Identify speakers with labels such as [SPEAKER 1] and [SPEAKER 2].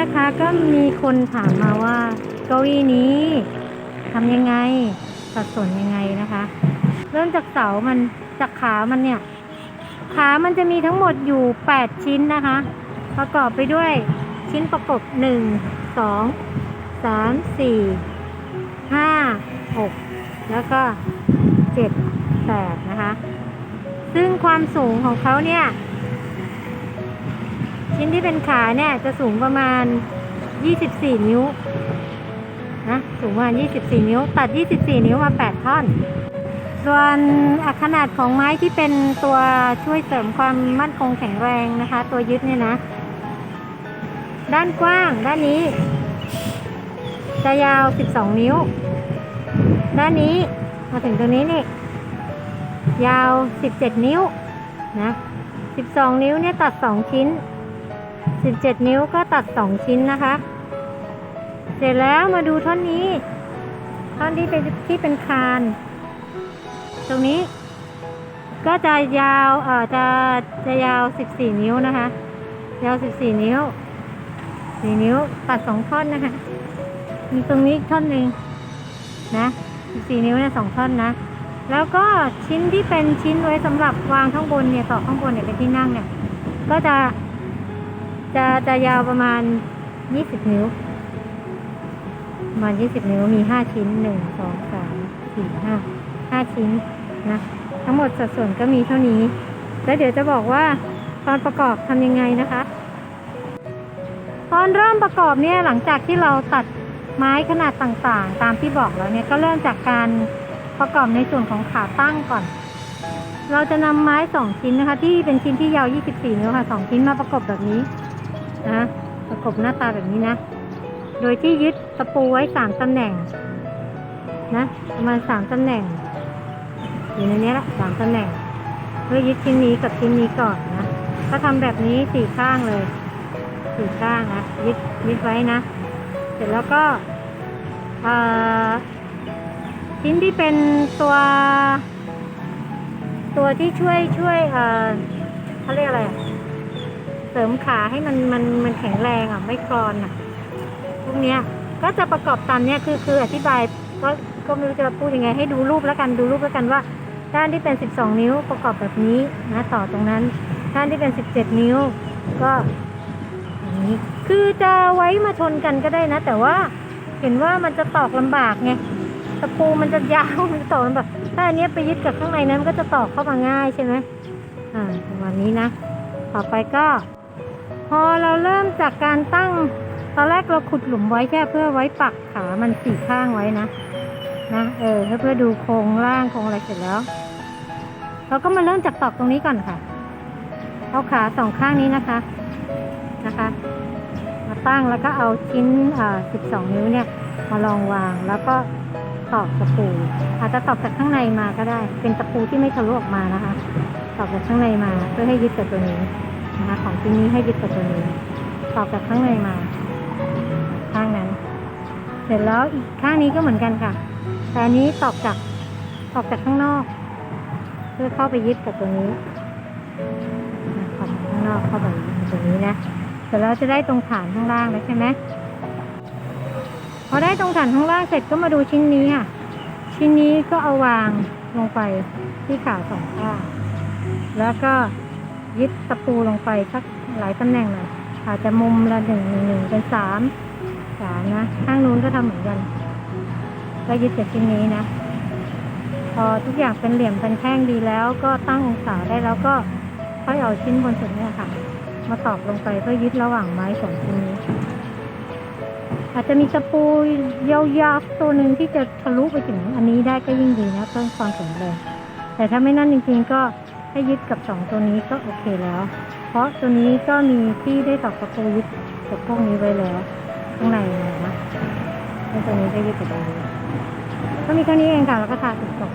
[SPEAKER 1] นะคะก็มีคนถามมาว่าเก้าอี้นี้ทำยังไงสัดส่วนยังไงนะคะ เริ่มจากเสามันจากขามันเนี่ย ขามันจะมีทั้งหมดอยู่ 8 ชิ้นนะคะ ประกอบไปด้วยชิ้นประกบ 1 2 3 4 5 6 แล้วก็ 7 8 นะคะ ซึ่งความสูงของเขาเนี่ย ชิ้นที่เป็นขาเนี่ยจะสูงประมาณ 24 นิ้วนะสูงประมาณ 24 นิ้ว ตัด 24 นิ้วมา 8 ท่อน ส่วนขนาดของไม้ที่เป็นตัวช่วยเสริมความมั่นคงแข็งแรงนะคะ ตัวยึดเนี่ยนะ ด้านกว้างด้านนี้ จะยาว 12 นิ้ว ด้านนี้มาถึงตรงนี้นี่ยาว 17 นิ้วนะ 12 นิ้วเนี่ยตัด 2 ชิ้น 17 นิ้วก็ตัด 2 ชิ้นนะคะ เสร็จแล้วมาดูท่อนนี้ ท่อนที่เป็นที่เป็นคาน ตรงนี้ ก็จะยาวเอ่อจะจะยาว 14 นิ้วนะคะ ยาว 14 นิ้ว 4 นิ้วตัด 2 ท่อนนะคะ มีตรงนี้อีกท่อนหนึ่งนะ 14 นิ้วเนี่ยสองท่อนนะแล้วก็ชิ้นที่เป็นชิ้นไว้สำหรับวางข้างบนเนี่ยต่อข้างบนเนี่ยเป็นที่นั่งเนี่ยก็จะ จะจะยาวประมาณ 20 นิ้ว ประมาณ 20 นิ้วมี 5 ชิ้น 1 2 3 4 5 5 ชิ้นนะ ทั้งหมดสัดส่วนก็มีเท่านี้ แล้วเดี๋ยวจะบอกว่าตอนประกอบทำยังไงนะคะ ตอนเริ่มประกอบเนี่ยหลังจากที่เราตัดไม้ขนาดต่างๆ ตามที่บอกแล้วเนี่ยก็เริ่มจากการประกอบในส่วนของขาตั้งก่อน เราจะนำไม้สองชิ้นนะคะ ที่เป็นชิ้นที่ยาว 24 นิ้วค่ะสองชิ้นมาประกบแบบนี้ นะประกบหน้าตาแบบนี้นะ โดยที่ยึดตะปูไว้สามตำแหน่ง นะประมาณสามตำแหน่ง อยู่ในนี้แหละสามตำแหน่ง เพื่อยึดชิ้นนี้กับชิ้นนี้ก่อนนะก็ทำแบบนี้สี่ข้างเลยสี่ข้างนะยึดยึดไว้นะ เสร็จแล้วก็ชิ้นที่เป็นตัว ตัวที่ช่วยช่วยเอ่อเขาเรียกอะไร เสริมขาให้มันมันมันแข็งแรงอะไม่กรอนอะพวกเนี้ยก็จะประกอบตามเนี้ยคือคืออธิบายก็ก็ไม่รู้จะพูดยังไง ให้ดูรูปแล้วกันดูรูปแล้วกันว่า ด้านที่เป็น 12 นิ้วประกอบแบบนี้นะต่อตรงนั้น ด้านที่เป็น 17 นิ้ว ก็อย่างนี้คือจะไว้มาชนกันก็ได้นะ แต่ว่าเห็นว่ามันจะตอกลำบากไงตะปูมันจะยาวมันจะตอกลำบากถ้าอันเนี้ยไปยึดกับข้างในนั้นมันก็จะตอกเข้ามาง่ายใช่ไหมอ่าประมาณนี้นะ ต่อไปก็ พอเราเริ่มจากการตั้ง ตอนแรกเราขุดหลุมไว้แค่เพื่อไว้ปักขามันสี่ข้างไว้นะ นะเออเพื่อดูโครงร่างโครงอะไรเสร็จแล้ว เราก็มาเริ่มจากตอกตรงนี้ก่อนค่ะ เอาขาสองข้างนี้นะคะ นะคะ มาตั้งแล้วก็เอาชิ้นอ่า12นิ้วเนี่ย มาลองวางแล้วก็ตอกตะปูอาจจะตอกจากข้างในมาก็ได้ เป็นตะปูที่ไม่ทะลุออกมานะคะ ตอกจากข้างในมาเพื่อให้ยึดกับตัวนี้ นะคะ ของชิ้นนี้ให้ยึดกับตัวนี้ตอกจากข้างในมา ข้างนั้น เสร็จแล้วอีกข้างนี้ก็เหมือนกันค่ะ แต่อันนี้ตอกจากตอกจากข้างนอก เพื่อเข้าไปยึดกับตัวนี้นะตอกจากข้างนอกเข้าไปยึดกับตัวนี้นะเสร็จแล้วจะได้ตรงฐานข้างล่างแล้วใช่ไหมพอได้ตรงฐานข้างล่างเสร็จก็มาดูชิ้นนี้ค่ะ ชิ้นนี้ก็เอาวางลงไปที่ขาสองข้างแล้วก็ ยึดตะปูลงไปสักหลายตำแหน่งหน่อยอาจจะมุมละหนึ่งหนึ่งเป็นสามสามนะ ข้างนู้นก็ทำเหมือนกันก็ยึดจากชิ้นนี้นะ พอทุกอย่างเป็นเหลี่ยมเป็นแท่งดีแล้วก็ตั้งองศาได้แล้วก็ค่อยเอาชิ้นบนสุดเนี่ยค่ะ มาตอกลงไปเพื่อยึดระหว่างไม้สองชิ้นนี้ อาจจะมีตะปูยาวๆตัวหนึ่งที่จะทะลุไปถึงอันนี้ได้ก็ยิ่งดีนะเพิ่มความแข็งแรงแต่ถ้าไม่นั่นจริงๆก็ ให้ยึดกับสองตัวนี้ก็โอเคแล้ว เพราะตัวนี้ก็มีที่ได้ตอกตะปูยึดกับพวกนี้ไว้แล้ว ข้างในนะแล้วตัวนี้ได้ยึดกับตรงนี้ก็มีแค่นี้เองค่ะแล้วก็ทาสีตก